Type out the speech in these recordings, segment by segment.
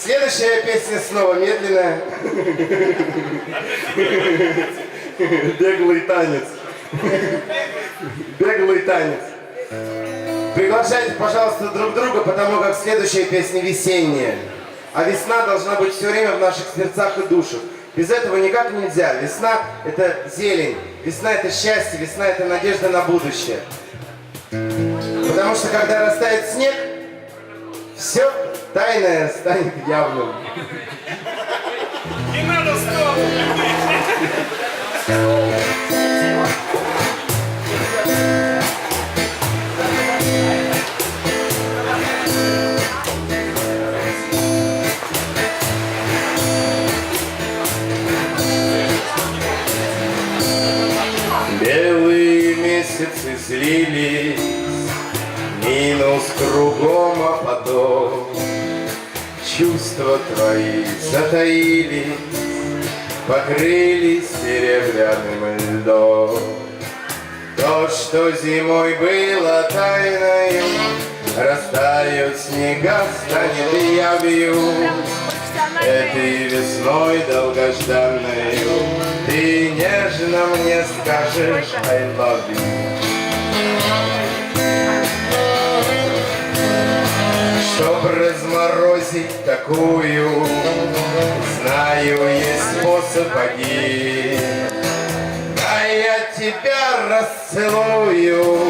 Следующая песня снова медленная. Беглый танец. Беглый танец. Приглашайте, пожалуйста, друг друга, потому как следующая песня весенняя. А весна должна быть все время в наших сердцах и душах. Без этого никак нельзя. Весна – это зелень. Весна – это счастье. Весна – это надежда на будущее. Потому что когда растает снег, все тайное станет явным. Не надо стоп! Белые месяцы слились, Минус кругом. Чувства твои затаились, Покрылись серебряным льдом. То, что зимой было тайною, Растают снега, станет явью. Этой весной долгожданною Ты нежно мне скажешь I love you Чтоб разморозить такую. Знаю, есть способ один. А я тебя расцелую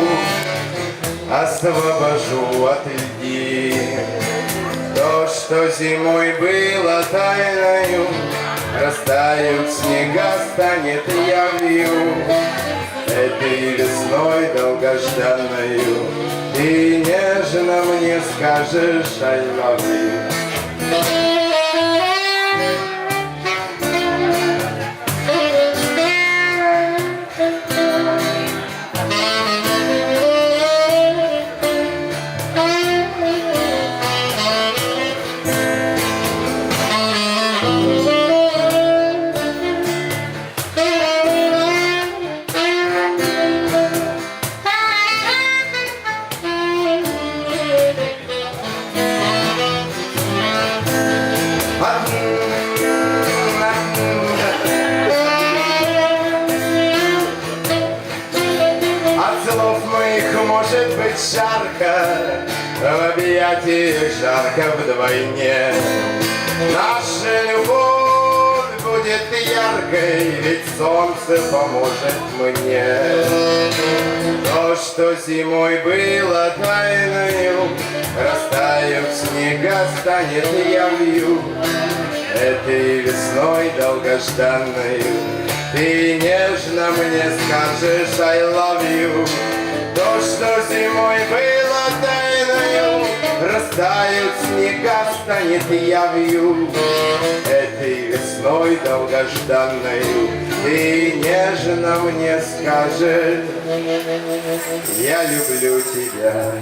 Освобожу от льдин. То, что зимой было тайною, Растают снега, станет явью. Этой весной долгожданною Ты нежно мне скажешь I love you. Жарко, В объятиях жарко вдвойне. Наша любовь будет яркой, Ведь солнце поможет мне. То, что зимой было тайною, Растают снега, станет явью. Этой весной долгожданною Ты нежно мне скажешь I love you То, что зимой было тайною. Растают снега, станет явью. Этой весной долгожданною Ты нежно мне скажешь Я люблю тебя